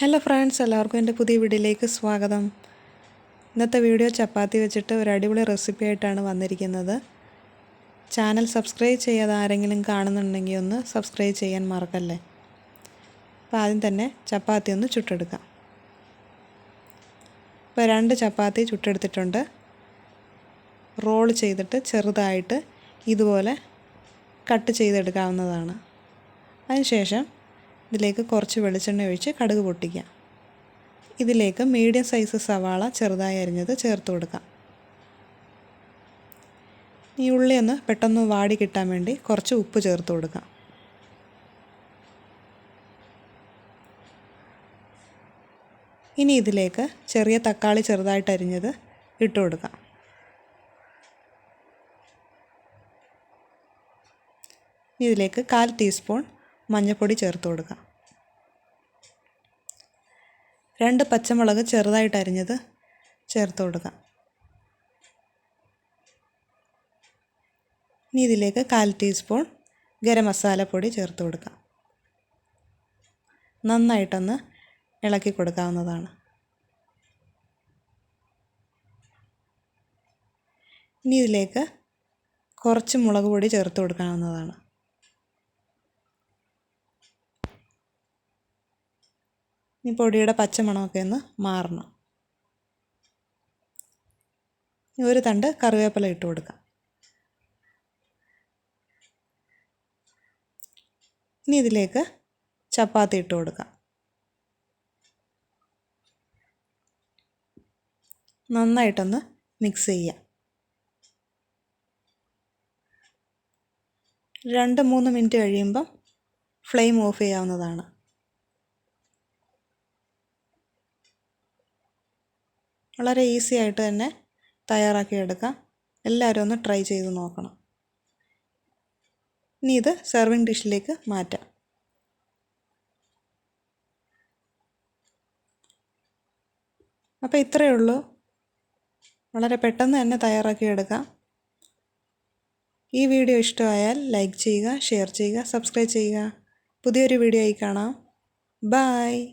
Hello friends എല്ലാവർക്കും എന്റെ പുതിയ വീഡിയോയിലേക്ക് സ്വാഗതം. ഇന്നത്തെ വീഡിയോ ചപ്പാത്തി വെച്ചിട്ട് ഒരു അടിപൊളി റെസിപ്പി ആയിട്ടാണ് വന്നിരിക്കുന്നത്. ചാനൽ സബ്സ്ക്രൈബ് ചെയ്യാതെ ആരെങ്കിലും കാണുന്നുണ്ടെങ്കിൽ ഒന്ന് സബ്സ്ക്രൈബ് ചെയ്യാൻ മറക്കല്ലേ? അപ്പോൾ ആദ്യം തന്നെ ചപ്പാത്തി ഒന്ന് ചുട്ടെടുക്കാം. ഇപ്പോൾ രണ്ട് ചപ്പാത്തി ചുട്ടെടുത്തിട്ടുണ്ട്. റോൾ ചെയ്തിട്ട് ചെറുതായിട്ട് ഇതുപോലെ കട്ട് ചെയ്തെടുക്കാവുന്നതാണ്. അതിനുശേഷം ഇതിലേക്ക് കുറച്ച് വെളിച്ചെണ്ണ ഒഴിച്ച് കടുക് പൊട്ടിക്കാം. ഇതിലേക്ക് മീഡിയം സൈസ് സവാള ചെറുതായി അരിഞ്ഞത് ചേർത്ത് കൊടുക്കാം. ഈ ഉള്ളി ഒന്ന് പെട്ടെന്ന് വാടി കിട്ടാൻ വേണ്ടി കുറച്ച് ഉപ്പ് ചേർത്ത് കൊടുക്കാം. ഇനി ഇതിലേക്ക് ചെറിയ തക്കാളി ചെറുതായിട്ട് അരിഞ്ഞത് ഇട്ട് കൊടുക്കാം. ഇതിലേക്ക് കാൽ ടീസ്പൂൺ മഞ്ഞൾപ്പൊടി ചേർത്ത് കൊടുക്കാം. രണ്ട് പച്ചമുളക് ചെറുതായിട്ട് അരിഞ്ഞത് ചേർത്ത് കൊടുക്കാം. ഇനി ഇതിലേക്ക് കാൽ ടീസ്പൂൺ ഗരം മസാലപ്പൊടി ചേർത്ത് കൊടുക്കാം. നന്നായിട്ടൊന്ന് ഇളക്കി കൊടുക്കാവുന്നതാണ്. ഇനി ഇതിലേക്ക് കുറച്ച് മുളക് പൊടി ചേർത്ത് കൊടുക്കാവുന്നതാണ്. ഈ പൊടിയുടെ പച്ചമണമൊക്കെ ഒന്ന് മാറണം. ഒരു തണ്ട് കറിവേപ്പില ഇട്ട് കൊടുക്കാം. ഇനി ഇതിലേക്ക് ചപ്പാത്തി ഇട്ട് കൊടുക്കാം. നന്നായിട്ടൊന്ന് മിക്സ് ചെയ്യാം. രണ്ട് മൂന്ന് മിനിറ്റ് കഴിയുമ്പം ഫ്ലെയിം ഓഫ് ചെയ്യാവുന്നതാണ്. വളരെ ഈസി ആയിട്ട് തന്നെ തയ്യാറാക്കി എടുക്കാം. എല്ലാവരും ഒന്ന് ട്രൈ ചെയ്ത് നോക്കണം. ഇനി ഇത് സെർവിങ് ഡിഷിലേക്ക് മാറ്റാം. അപ്പോൾ ഇത്രയേ ഉള്ളൂ. വളരെ പെട്ടെന്ന് തന്നെ തയ്യാറാക്കി എടുക്കാം. ഈ വീഡിയോ ഇഷ്ടമായാൽ ലൈക്ക് ചെയ്യുക ഷെയർ ചെയ്യുക സബ്സ്ക്രൈബ് ചെയ്യുക. പുതിയൊരു വീഡിയോ ആയി കാണാം. ബായ്